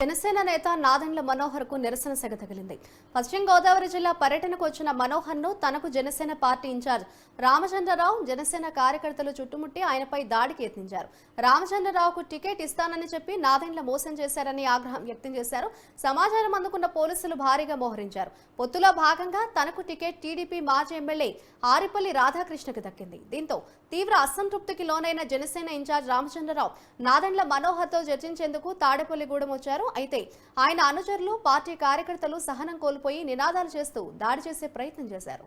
జనసేన నేత నాదెండ్ల మనోహర్కు నిరసన సెగ తగిలింది పశ్చిమ గోదావరి జిల్లా పర్యటనకు వచ్చిన మనోహర్ను తనకు జనసేన పార్టీ ఇన్ఛార్జ్ రామచంద్రరావు జనసేన కార్యకర్తలు చుట్టుముట్టి ఆయనపై దాడికి యత్నించారు. రామచంద్రరావుకు టికెట్ ఇస్తానని చెప్పి నాదెండ్ల మోసం చేశారని ఆగ్రహం వ్యక్తం చేశారు. సమాచారం అందుకున్న పోలీసులు భారీగా మోహరించారు. పొత్తులో భాగంగా తనకు టికెట్ టీడీపీ మాజీ ఎమ్మెల్యే ఆరిపల్లి రాధాకృష్ణకు దక్కింది. దీంతో తీవ్ర అసంతృప్తికి లోనైన జనసేన ఇన్ఛార్జ్ రామచంద్రరావు నాదెండ్ల మనోహర్తో చర్చించేందుకు తాడేపల్లిగూడెం వచ్చారు. అయితే ఆయన అనుచరులు పార్టీ కార్యకర్తలు సహనం కోల్పోయి నినాదాలు చేస్తూ దాడి చేసే ప్రయత్నం చేశారు.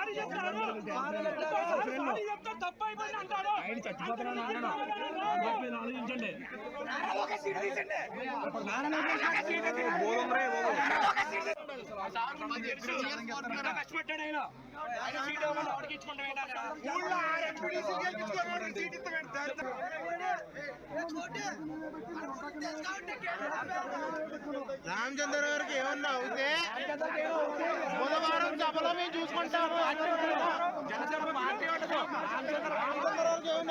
సారీ ఇంకోసారి సారీ చెప్తే తప్పు అయిపోయింది ఆయన ఆలోచించండి కష్టపెట్టాడు ఆయన సీట్ ఇచ్చుకుంటాం సీట్ ఇస్తాడు రామచంద్ర గారికి ఏమన్నా అవుతే బుధవారం సభలో మేము చూసుకుంటాము.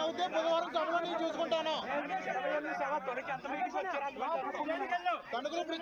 అవుతే బుధవారం సభలో నేను చూసుకుంటాను. తణుకులు ఇప్పుడు